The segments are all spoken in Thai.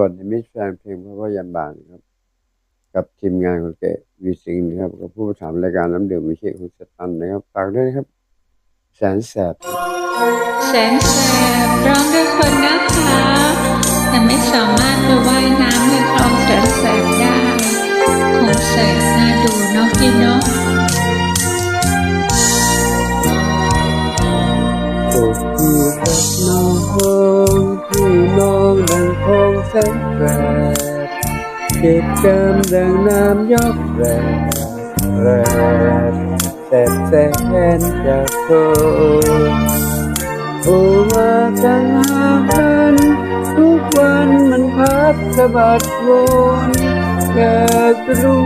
วัสดีมิตรแฟนเพลงพระวยันบานครับ กับทีมงานของเกะวีสิงห์นะครับกับผู้ถามรายการน้ำดื่มมิเชษคุณสตันนะครับฝากด้วยนะครับ แสนแสบแสนแสบร้องด้วยคนนะคะแต่ไม่สามารถไปว่ายน้ำในคลองแสนแสบได้คงแสบน่าดูเนาะพี่เนาะโอ้พี่รักน้องพี่น้องดังคง แสนแสบเจ็บจำดังน้ำยอกแรกแรกแสบแสนจะโทโอ้ว่าจังหากัน ทุกวันมันพัดสะบัดวนอยากจะรู้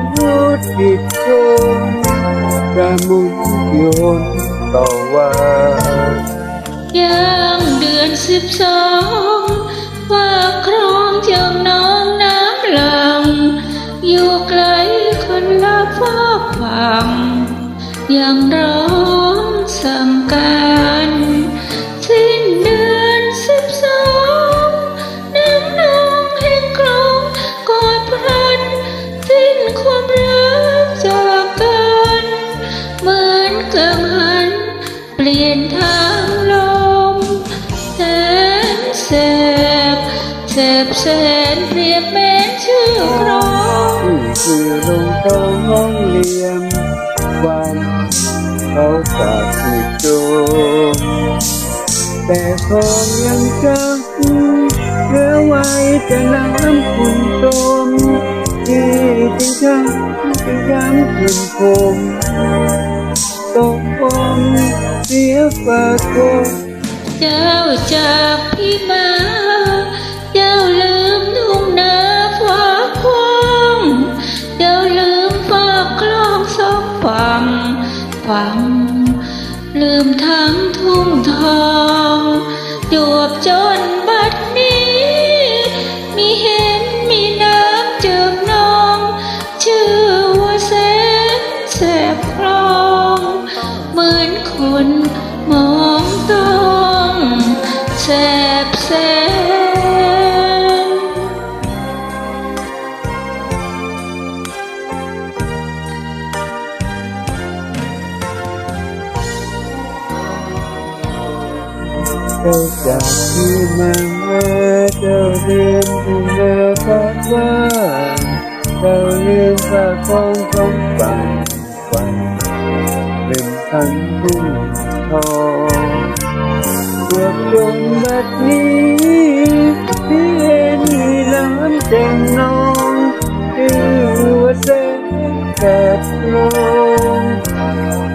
ผิดชนกระมุนโยนต่อว่ายางเดือนสิบสองว่าคร องเจ้าน้องน้ำลัง อยู่ไกลคนละฟากฝั่งยังร้องสั่งการ สิ้นเดือนสิบสองน้ำนองแห่งคลองกอดพรัน สิ้นความรักจากกัน เหมือนกังหัน เปลี่ยนทางลมแสนแสบ แสบแสนเปรียบแม้นชื่อครองนี่คือลงทองห้องเรียมวันเขาตากที่โจมแต่ทองยังจังเหลือไว้แต่น้ำคุณตมที่จริงจังจึงย้ำคืนคมตกอมเสียฝากคมเจ้าจากพี่มา ลืมทั้งทุ่งทองจวบจนบัดนี้ มีเห็นมีน้ำเจิมนอง ชื่อว่าแสนแสบคลอง เหมือนคนมองต้องแสบแสน เจ้าจากที่มาเจ้าลืมที่เนื้อฟ้าว่าเจ้าลืมฝากของของฝันฝันลืมทั้งทุ่งทองพวกจนบัดนี้ที่เห็นมีล้ำเต็มนองชื่อว่าแสนแสบลง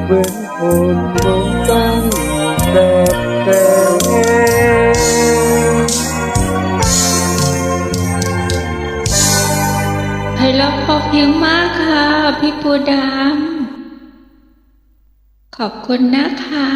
เหมือนคนลงตั้งแสบแสบ เราะเพอเพียงมากค่ะ พี่ปูดำขอบคุณนะคะ